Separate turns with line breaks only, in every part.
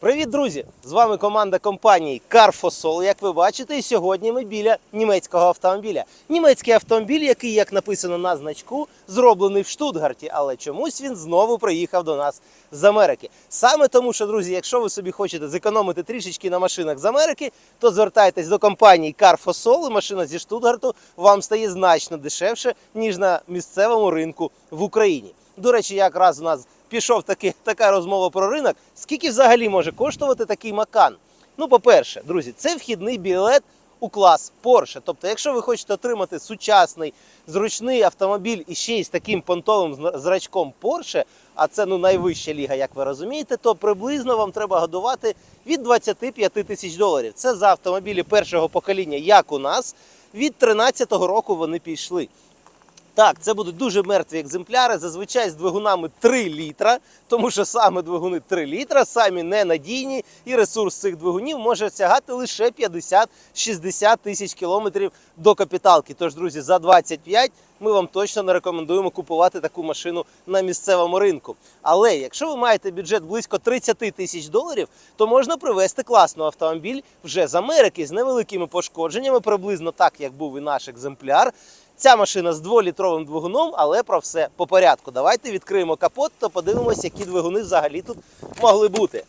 Привіт, друзі! З вами команда компанії Carfosol. Як ви бачите, і сьогодні ми біля німецького автомобіля. Німецький автомобіль, який, як написано на значку, зроблений в Штутгарті, але чомусь він знову приїхав до нас з Америки. Саме тому, що, друзі, якщо ви собі хочете зекономити трішечки на машинах з Америки, то звертайтесь до компанії Carfosol, і машина зі Штутгарту вам стає значно дешевше, ніж на місцевому ринку в Україні. До речі, якраз у нас пішов таки, така розмова про ринок. Скільки взагалі може коштувати такий макан? Ну, по-перше, друзі, це вхідний білет у клас Porsche. Тобто, якщо ви хочете отримати сучасний, зручний автомобіль і ще й з таким понтовим зрачком Porsche, а це ну найвища ліга, як ви розумієте, то приблизно вам треба годувати від 25 тисяч доларів. Це за автомобілі першого покоління, як у нас. Від 13-го року вони пішли. Так, це будуть дуже мертві екземпляри, зазвичай з двигунами 3 літра, тому що саме двигуни 3 літра, самі ненадійні, і ресурс цих двигунів може сягати лише 50-60 тисяч кілометрів до капіталки. Тож, друзі, за 25 ми вам точно не рекомендуємо купувати таку машину на місцевому ринку. Але якщо ви маєте бюджет близько 30 тисяч доларів, то можна привезти класний автомобіль вже з Америки з невеликими пошкодженнями, приблизно так, як був і наш екземпляр. Ця машина з 2-літровим двигуном, але про все по порядку. Давайте відкриємо капот та подивимося, які двигуни взагалі тут могли бути.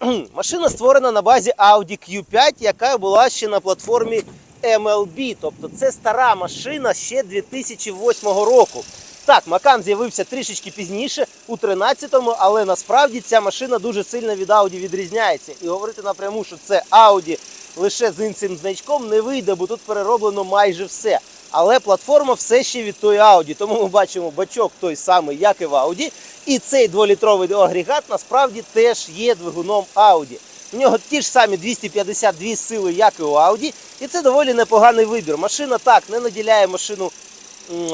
Машина створена на базі Audi Q5, яка була ще на платформі MLB. Тобто це стара машина ще 2008 року. Так, Макан з'явився трішечки пізніше, у 13-му, але насправді ця машина дуже сильно від Audi відрізняється. І говорити напряму, що це Audi лише з іншим значком не вийде, бо тут перероблено майже все. Але платформа все ще від тої Audi. Тому ми бачимо бачок той самий, як і в Audi. І цей дволітровий агрегат насправді теж є двигуном Audi. У нього ті ж самі 252 сили, як і у Audi. І це доволі непоганий вибір. Машина так не наділяє машину.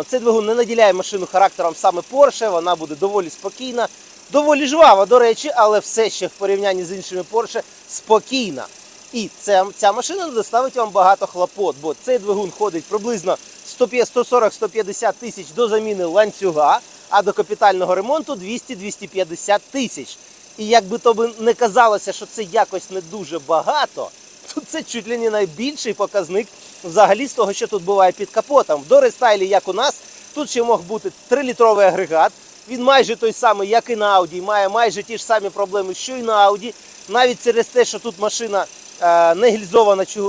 Цей двигун не наділяє машину характером саме Porsche, вона буде доволі спокійна, доволі жвава, до речі, але все ще в порівнянні з іншими Porsche спокійна. І ця, ця машина доставить вам багато хлопот, бо цей двигун ходить приблизно 140-150 тисяч до заміни ланцюга, а до капітального ремонту 200-250 тисяч. І як би то би не казалося, що це якось не дуже багато, то це чуть ли не найбільший показник взагалі з того, що тут буває під капотом. В дорестайлі, як у нас, тут ще мог бути 3-літровий агрегат. Він майже той самий, як і на Audi, має майже ті ж самі проблеми, що і на Audi. Навіть через те, що тут машина не гільзована е,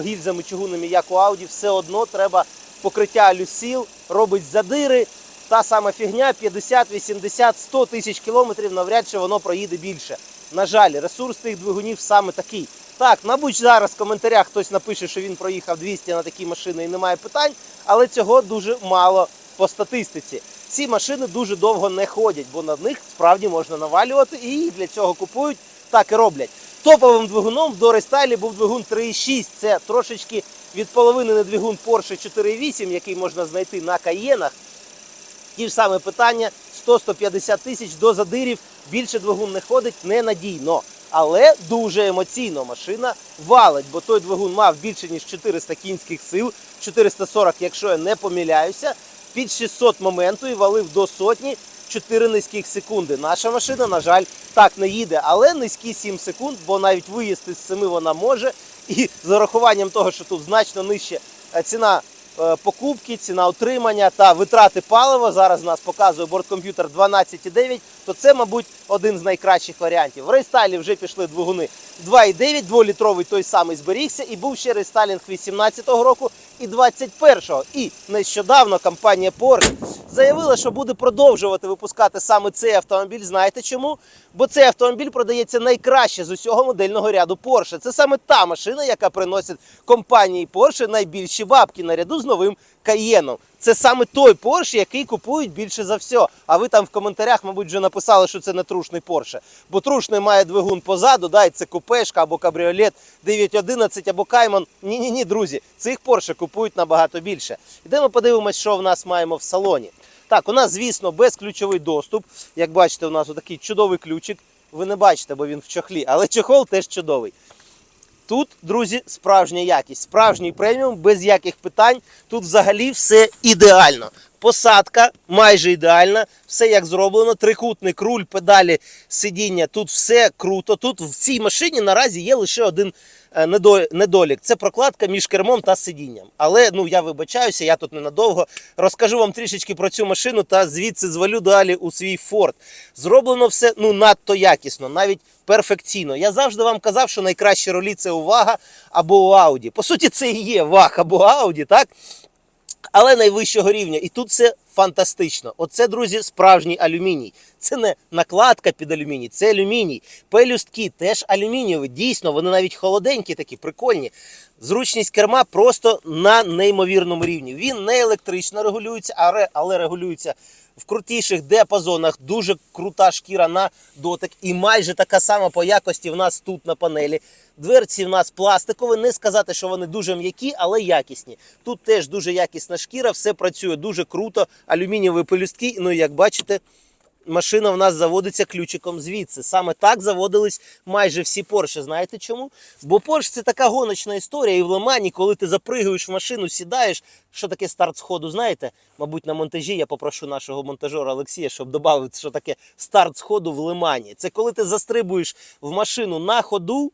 гільзами чугунними, як у Audi, все одно треба покриття люсіл, робить задири. Та сама фігня 50, 80, 100 тисяч кілометрів, навряд чи воно проїде більше. На жаль, ресурс тих двигунів саме такий. Так, мабуть, зараз в коментарях хтось напише, що він проїхав 200 на такій машині і немає питань, але цього дуже мало по статистиці. Ці машини дуже довго не ходять, бо на них справді можна навалювати і їх для цього купують, так і роблять. Топовим двигуном в дорестайлі був двигун 3.6. Це трошечки від половини не двигун Porsche 4.8, який можна знайти на каєнах. Ті ж саме питання: 100-150 тисяч до задирів. Більше двигун не ходить ненадійно. Але дуже емоційно машина валить, бо той двигун мав більше ніж 400 кінських сил, 440, якщо я не помиляюся, під 600 моменту і валив до сотні 4 низьких секунди. Наша машина, на жаль, так не їде, але низькі 7 секунд, бо навіть виїзд із 7 вона може. І з урахуванням того, що тут значно нижче е, ціна покупки, ціна утримання та витрати палива. Зараз нас показує борткомп'ютер 12,9, то це, мабуть, один з найкращих варіантів. В рейстайлі вже пішли двигуни 2,9, 2-літровий той самий зберігся, і був ще рейстайлінг 18-го року і 21-го. І нещодавно компанія Porsche заявила, що буде продовжувати випускати саме цей автомобіль. Знаєте чому? Бо цей автомобіль продається найкраще з усього модельного ряду Porsche. Це саме та машина, яка приносить компанії Porsche найбільші бабки наряду з новим Каєном. Це саме той Porsche, який купують більше за все. А ви там в коментарях, мабуть, вже написали, що це не трушний Porsche. Бо трушний має двигун позаду, да, і це купешка або кабріолет 911 або Кайман. Ні, ні, друзі, цих Porsche купують набагато більше. Ідемо подивимось, що в нас маємо в салоні. Так, у нас, звісно, безключовий доступ. Як бачите, у нас отакий чудовий ключик. Ви не бачите, бо він в чохлі, але чохол теж чудовий. Тут, друзі, справжня якість, справжній преміум, без яких питань. Тут взагалі все ідеально. Посадка майже ідеальна, все як зроблено. Трикутник, руль, педалі, сидіння. Тут все круто. Тут в цій машині наразі є лише один е, недолік. Це прокладка між кермом та сидінням. Але ну я вибачаюся, я тут ненадовго. Розкажу вам трішечки про цю машину та звідси звалю далі у свій Форд. Зроблено все ну надто якісно, навіть перфекційно. Я завжди вам казав, що найкращі ролі це увага або у Ауді. По суті, це і є ваг або Ауді, так? Але найвищого рівня. І тут це фантастично. Оце, друзі, справжній алюміній. Це не накладка під алюміній, це алюміній. Пелюстки теж алюмінієві. Дійсно, вони навіть холоденькі, такі прикольні. Зручність керма просто на неймовірному рівні. Він не електрично регулюється, але, регулюється в крутіших диапазонах. Дуже крута шкіра на дотик. І майже така сама по якості в нас тут на панелі. Дверці в нас пластикові. Не сказати, що вони дуже м'які, але якісні. Тут теж дуже якісна шкіра, все працює дуже круто. Алюмінієві пелюстки. Ну, як бачите, машина в нас заводиться ключиком звідси. Саме так заводились майже всі Porsche. Знаєте чому? Бо Porsche це така гоночна історія. І в Лимані, коли ти запригуєш в машину, сідаєш. Що таке старт сходу? Знаєте? Мабуть, на монтажі я попрошу нашого монтажера Олексія, щоб додав, що таке старт сходу в Лимані. Це коли ти застрибуєш в машину на ходу.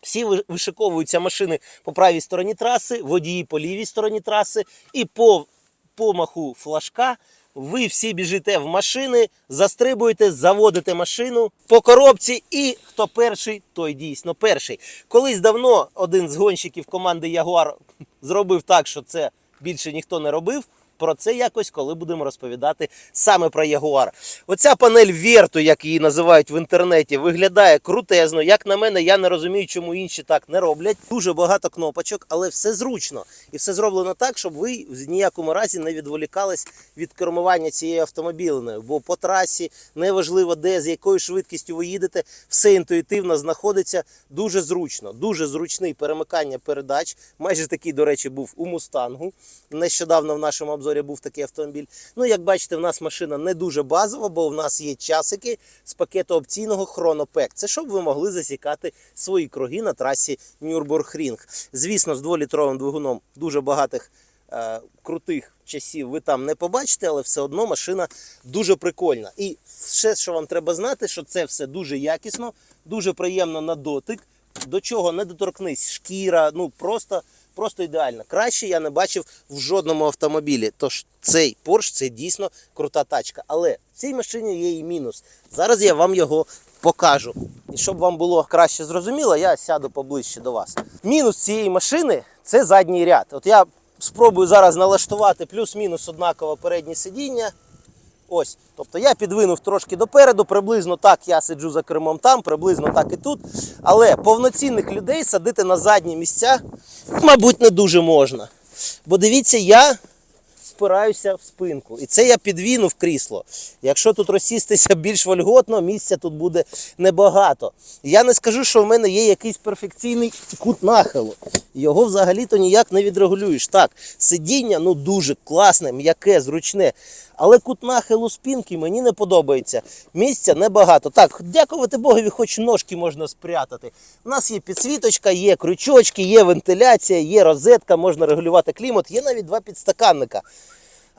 Всі вишиковуються машини по правій стороні траси, водії по лівій стороні траси, і по помаху флажка ви всі біжите в машини, застрибуєте, заводите машину по коробці, і хто перший, той дійсно перший. Колись давно один з гонщиків команди Ягуар зробив так, що це більше ніхто не робив. Про це якось, коли будемо розповідати саме про Ягуар. Оця панель Верту, як її називають в інтернеті, виглядає крутезно. Як на мене, я не розумію, чому інші так не роблять. Дуже багато кнопочок, але все зручно. І все зроблено так, щоб ви в ніякому разі не відволікались від кермування цією автомобільною. Бо по трасі неважливо де, з якою швидкістю ви їдете, все інтуїтивно знаходиться дуже зручно. Дуже зручний перемикання передач. Майже такий, до речі, був у Мустангу. Нещодавно в нашому обзорі був такий автомобіль. Ну, як бачите, в нас машина не дуже базова, бо в нас є часики з пакету опційного Chronopec. Це щоб ви могли засікати свої круги на трасі Нюрбургрінг. Звісно, з 2-літровим двигуном дуже багатих е, крутих часів ви там не побачите, але все одно машина дуже прикольна. І ще, що вам треба знати, що це все дуже якісно, дуже приємно на дотик. До чого не доторкнись, шкіра, ну просто, просто ідеально. Краще я не бачив в жодному автомобілі. Тож цей Porsche це дійсно крута тачка. Але в цій машині є і мінус. Зараз я вам його покажу. І щоб вам було краще зрозуміло, я сяду поближче до вас. Мінус цієї машини це задній ряд. От я спробую зараз налаштувати плюс-мінус однаково переднє сидіння. Ось, тобто я підвинув трошки допереду, приблизно так я сиджу за кермом там, приблизно так і тут. Але повноцінних людей садити на задні місця, мабуть, не дуже можна. Бо дивіться, я спираюся в спинку. І це я підвінув крісло. Якщо тут розсістися більш вольготно, місця тут буде небагато. Я не скажу, що в мене є якийсь перфекційний кут нахилу. Його взагалі-то ніяк не відрегулюєш. Так, сидіння ну дуже класне, м'яке, зручне. Але кут нахилу спинки мені не подобається. Місця небагато. Так, дякувати Богові, хоч ножки можна спрятати. У нас є підсвіточка, є крючочки, є вентиляція, є розетка, можна регулювати клімат, є навіть два підстаканника.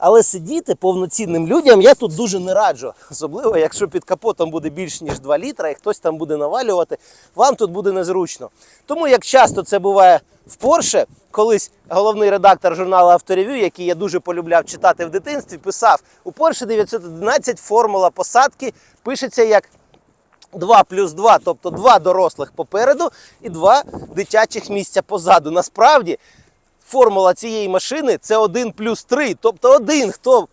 Але сидіти повноцінним людям я тут дуже не раджу. Особливо, якщо під капотом буде більш ніж 2 літра і хтось там буде навалювати, вам тут буде незручно. Тому як часто це буває в Porsche, колись головний редактор журналу Авторев'ю, який я дуже полюбляв читати в дитинстві, писав: у Porsche 911 формула посадки пишеться як 2 плюс 2, тобто два дорослих попереду і два дитячих місця позаду. Насправді формула цієї машини це 1 плюс 3, тобто один, хто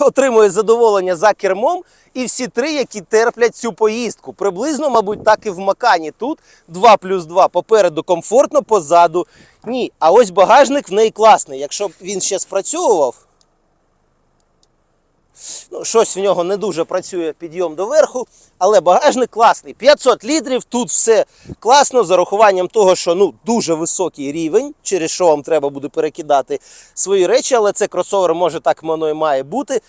отримує задоволення за кермом, і всі три, які терплять цю поїздку. Приблизно, мабуть, так і в Макані. Тут 2 плюс 2 попереду комфортно, позаду ні. А ось багажник в неї класний. Якщо б він ще спрацьовував, Ну, щось в нього не дуже працює підйом до верху, але багажник класний. 500 літрів, тут все класно, з урахуванням того, що ну, дуже високий рівень, через що вам треба буде перекидати свої речі, але це кросовер може так воно і має бути.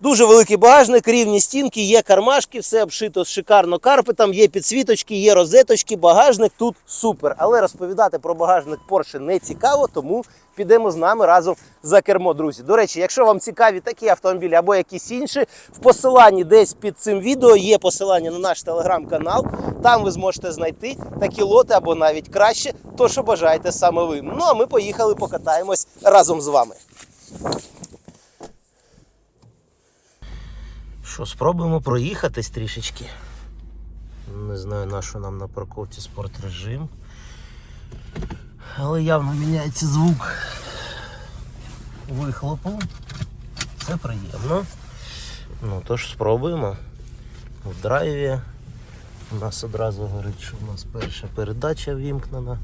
Дуже великий багажник, рівні стінки, є кармашки, все обшито шикарно карпетом, є підсвіточки, є розеточки, багажник тут супер. Але розповідати про багажник Porsche не цікаво, тому підемо з нами разом за кермо, друзі. До речі, якщо вам цікаві такі автомобілі або якісь інші, в посиланні десь під цим відео є посилання на наш телеграм-канал. Там ви зможете знайти такі лоти або навіть краще, то що бажаєте саме ви. Ну а ми поїхали покатаємось разом з вами. Що, спробуємо проїхатись трішечки. Не знаю, на що нам на парковці спорт режим. Але явно міняється звук вихлопу. Це приємно. Ну тож спробуємо. В драйві. У нас одразу говорить, що у нас перша передача вімкнена.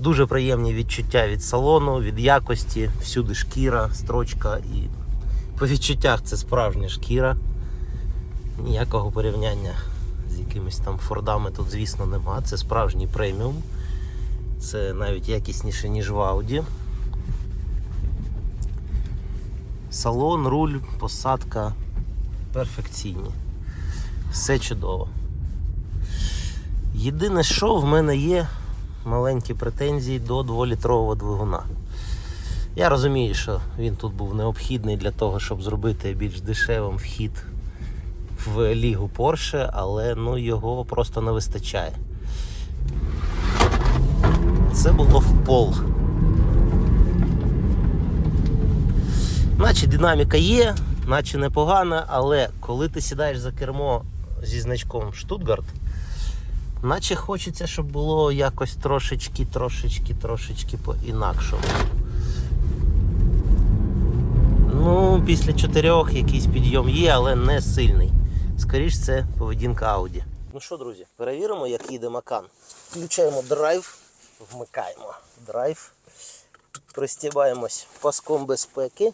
Дуже приємні відчуття від салону, від якості, всюди шкіра, строчка і по відчуттях це справжня шкіра. Ніякого порівняння з якимись там фордами тут, звісно, нема. Це справжній преміум. Це навіть якісніше, ніж в Audi. Салон, руль, посадка перфекційні. Все чудово. Єдине, що в мене є маленькі претензії до 2-літрового двигуна. Я розумію, що він тут був необхідний для того, щоб зробити більш дешевим вхід в лігу Porsche, але ну, його просто не вистачає. Це було в пол. Наче динаміка є, наче непогана, але коли ти сідаєш за кермо зі значком Штутгарт, наче хочеться, щоб було якось трошечки, трошечки, трошечки по-інакшому. Ну, після чотирьох якийсь підйом є, але не сильний. Скоріше, це поведінка Audi. Ну що, друзі, перевіримо, як їде Макан. Включаємо драйв, вмикаємо драйв, пристібаємось паском безпеки.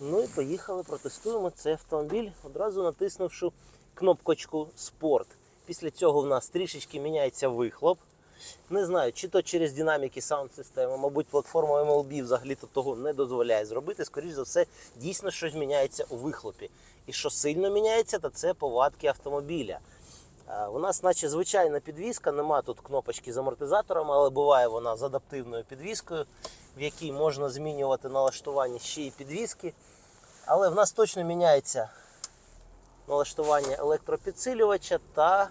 Ну і поїхали, протестуємо цей автомобіль, одразу натиснувши кнопочку Спорт. Після цього в нас трішечки міняється вихлоп. Не знаю, чи то через динаміки саунд-системи, мабуть, платформа MLB взагалі то того не дозволяє зробити. Скоріше за все, дійсно щось міняється у вихлопі. І що сильно міняється, то це повадки автомобіля. У нас, наче звичайна підвізка, нема тут кнопочки з амортизатором, але буває вона з адаптивною підвіскою, в якій можна змінювати налаштування ще й підвіски. Але в нас точно міняється налаштування електропідсилювача та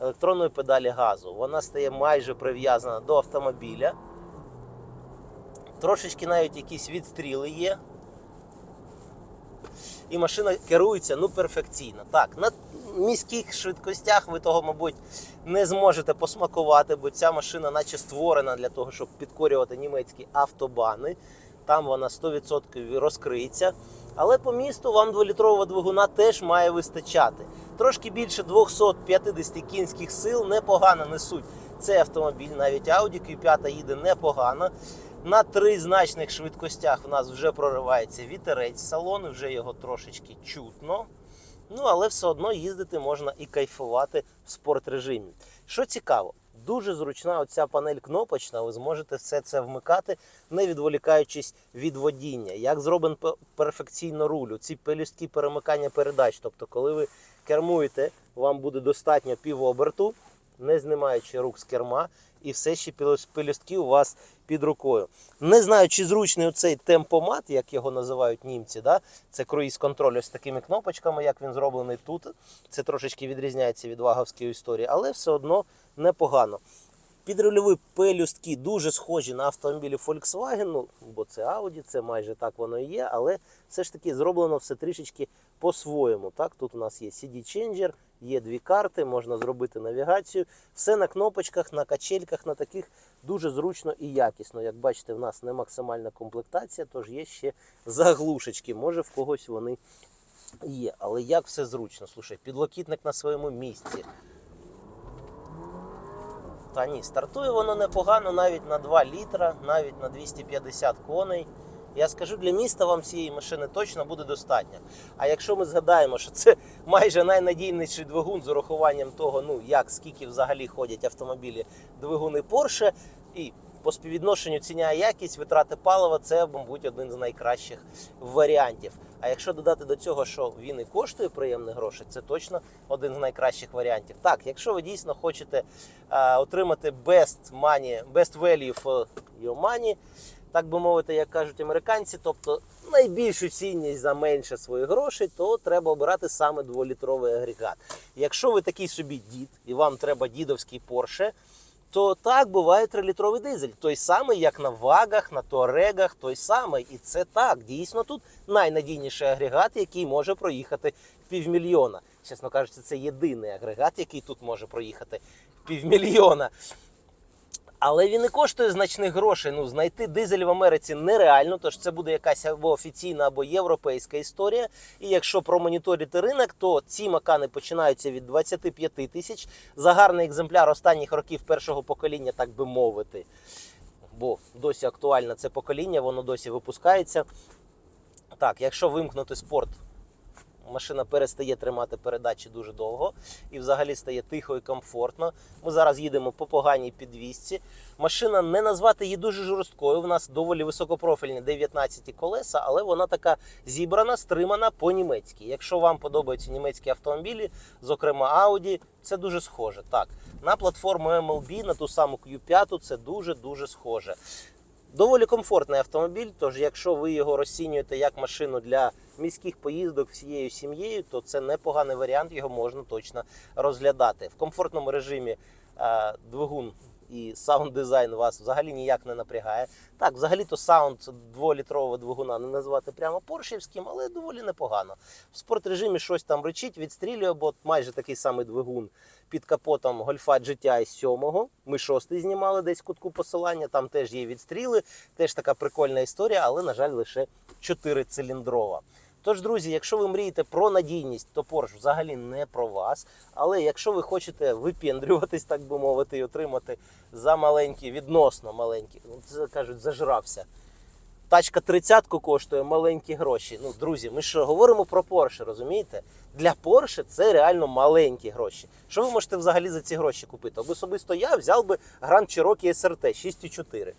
електронної педалі газу. Вона стає майже прив'язана до автомобіля. Трошечки навіть якісь відстріли є. І машина керується ну перфекційно. Так, на міських швидкостях ви того, мабуть, не зможете посмакувати, бо ця машина, наче створена для того, щоб підкорювати німецькі автобани. Там вона 100% розкриється. Але по місту вам 2-літрового двигуна теж має вистачати. Трошки більше 250 кінських сил непогано несуть. Цей автомобіль, навіть Audi Q5 їде непогано. На тризначних швидкостях в нас вже проривається вітерець салону, вже його трошечки чутно. Ну, але все одно їздити можна і кайфувати в спорт режимі. Що цікаво, дуже зручна оця панель кнопочна, ви зможете все це вмикати, не відволікаючись від водіння. Як зроблен перфекційно руль, ці пелюстки перемикання передач. Тобто, коли ви кермуєте, вам буде достатньо півоберту, не знімаючи рук з керма, і все ще пелюстки у вас під рукою. Не знаю, чи зручний цей темпомат, як його називають німці. Да? Це круїз-контроль з такими кнопочками, як він зроблений тут. Це трошечки відрізняється від ваговської історії, але все одно непогано. Підрульові пелюстки дуже схожі на автомобілі Volkswagen, ну, бо це Audi, це майже так воно і є, але все ж таки зроблено все трішечки по-своєму. Так? Тут у нас є CD-ченджер, є дві карти, можна зробити навігацію. Все на кнопочках, на качельках, на таких дуже зручно і якісно. Як бачите, в нас не максимальна комплектація, тож є ще заглушечки. Може в когось вони є. Але як все зручно? Слушай, підлокітник на своєму місці. Та ні, стартує воно непогано навіть на 2 літра, навіть на 250 коней. Я скажу, для міста вам цієї машини точно буде достатньо. А якщо ми згадаємо, що це майже найнадійніший двигун з урахуванням того, ну як скільки взагалі ходять автомобілі двигуни Porsche, І по співвідношенню ціня якість витрати палива це, мабуть, один з найкращих варіантів. А якщо додати до цього, що він і коштує приємних грошей, це точно один з найкращих варіантів. Так, якщо ви дійсно хочете е, отримати best money, best value for your money, так би мовити, як кажуть американці, тобто найбільшу цінність за менше своїх грошей, то треба обирати саме дволітровий агрегат. Якщо ви такий собі дід і вам треба дідовський Порше, то так буває трилітровий дизель. Той самий, як на вагах, на туарегах, той самий. І це так. Дійсно, тут найнадійніший агрегат, який може проїхати півмільйона. Чесно кажучи, це єдиний агрегат, який тут може проїхати півмільйона. Але він і коштує значних грошей. Ну, знайти дизель в Америці нереально, тож це буде якась або офіційна, або європейська історія. І якщо промоніторити ринок, то ці макани починаються від 25 тисяч за гарний екземпляр останніх років першого покоління, так би мовити. Бо досі актуальне це покоління, воно досі випускається. Так, якщо вимкнути спорт, машина перестає тримати передачі дуже довго і взагалі стає тихо і комфортно. Ми зараз їдемо по поганій підвісці. Машина не назвати її дуже жорсткою. У нас доволі високопрофільні 19 колеса, але вона така зібрана, стримана по-німецьки. Якщо вам подобаються німецькі автомобілі, зокрема Audi, це дуже схоже. Так, на платформу MLB, на ту саму Q5, це дуже дуже схоже. Доволі комфортний автомобіль, тож якщо ви його розцінюєте як машину для міських поїздок всією сім'єю, то це непоганий варіант, його можна точно розглядати. В комфортному режимі е, двигун і саунд дизайн вас взагалі ніяк не напрягає. Так, взагалі-то саунд дволітрового двигуна не назвати прямо поршівським, але доволі непогано. В спортрежимі щось там речить, відстрілює, бо майже такий самий двигун під капотом Гольфа GTI 7. Ми шостий знімали десь кутку посилання. Там теж є відстріли, теж така прикольна історія, але, на жаль, лише 4-циліндрова. Тож, друзі, якщо ви мрієте про надійність, то Porsche взагалі не про вас. Але якщо ви хочете випендрюватись, так би мовити, і отримати за маленькі, відносно маленькі, ну це кажуть, зажрався. Тачка 30 коштує маленькі гроші. Ну, друзі, ми що говоримо про Porsche, розумієте? Для Porsche це реально маленькі гроші. Що ви можете взагалі за ці гроші купити? Особисто я взяв би Grand Cherokee SRT 6,4.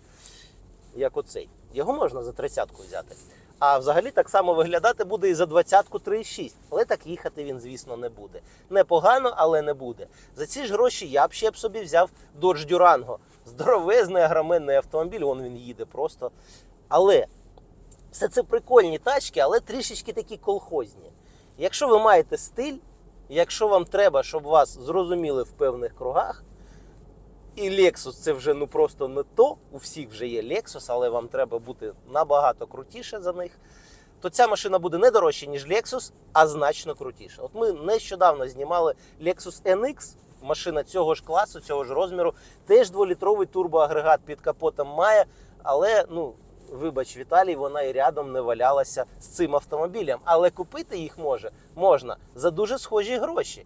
Як оцей. Його можна за 30-ку взяти. А взагалі так само виглядати буде і за 20-ку 3,6. Але так їхати він, звісно, не буде. Непогано, але не буде. За ці ж гроші я б ще б собі взяв Dodge Durango. Здоровезний агроменний автомобіль, он він їде просто. Але все це прикольні тачки, але трішечки такі колхозні. Якщо ви маєте стиль, якщо вам треба, щоб вас зрозуміли в певних кругах, і Lexus це вже ну просто не то. У всіх вже є Lexus, але вам треба бути набагато крутіше за них. То ця машина буде не дорожча, ніж Lexus, а значно крутіша. От ми нещодавно знімали Lexus NX, машина цього ж класу, цього ж розміру, теж дволітровий турбоагрегат під капотом має, але ну. Вибач, Віталій, вона і рядом не валялася з цим автомобілем. Але купити їх може можна за дуже схожі гроші.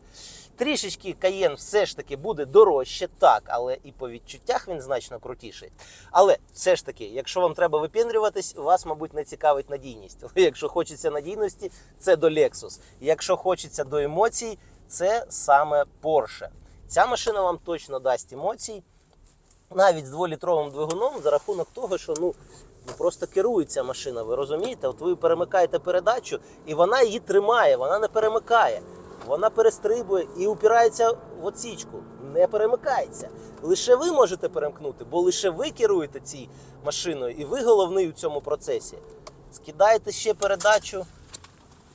Трішечки Каєн все ж таки буде дорожче, так, але і по відчуттях він значно крутіший. Але все ж таки, якщо вам треба випендрюватись, вас, мабуть, не цікавить надійність. Якщо хочеться надійності, це до Lexus. Якщо хочеться до емоцій, це саме Porsche. Ця машина вам точно дасть емоцій. Навіть з дволітровим двигуном за рахунок того, що ну. Ну, просто керується машина, ви розумієте? От ви перемикаєте передачу, і вона її тримає, вона не перемикає. Вона перестрибує і упирається в оцічку. Не перемикається. Лише ви можете перемкнути, бо лише ви керуєте цією машиною, і ви головний у цьому процесі. Скидаєте ще передачу,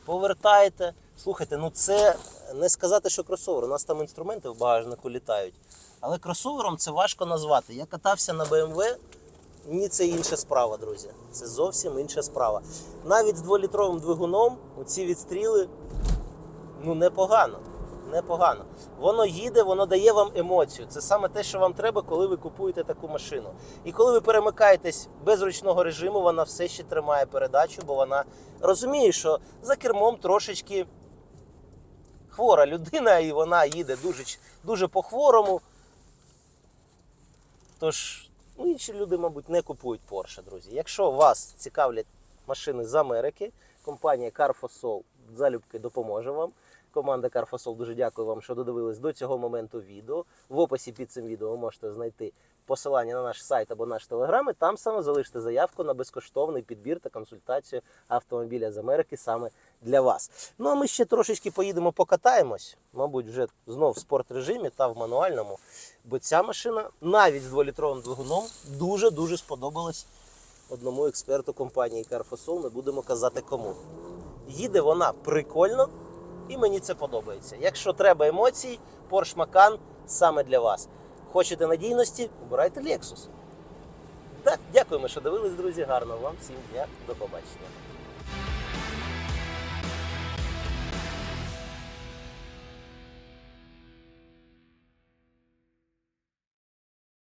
повертаєте. Слухайте, ну це не сказати, що кросовер. У нас там інструменти в багажнику літають. Але кросовером це важко назвати. Я катався на BMW. Ні, це інша справа, друзі. Це зовсім інша справа. Навіть з дволітровим двигуном ці відстріли ну непогано. Непогано. Воно їде, воно дає вам емоцію. Це саме те, що вам треба, коли ви купуєте таку машину. І коли ви перемикаєтесь без ручного режиму, вона все ще тримає передачу, бо вона розуміє, що за кермом трошечки хвора людина, і вона їде дуже, дуже по-хворому. Тож. Ну, інші люди, мабуть, не купують Porsche, друзі. Якщо вас цікавлять машини з Америки, компанія Carfosol залюбки допоможе вам. Команда Карфасол дуже дякую вам, що додивились до цього моменту відео. В описі під цим відео ви можете знайти посилання на наш сайт або наш телеграм, і там саме залиште заявку на безкоштовний підбір та консультацію автомобіля з Америки саме для вас. Ну а ми ще трошечки поїдемо покатаємось, мабуть, вже знов в спорт режимі та в мануальному. Бо ця машина навіть з 2-літровим двигуном дуже-дуже сподобалась одному експерту компанії Carfosol. Не будемо казати кому. Їде вона прикольно, і мені це подобається. Якщо треба емоцій, Porsche Macan саме для вас. Хочете надійності, обирайте Lexus. Так, дякуємо, що дивились, друзі. Гарного вам всім дня. До побачення.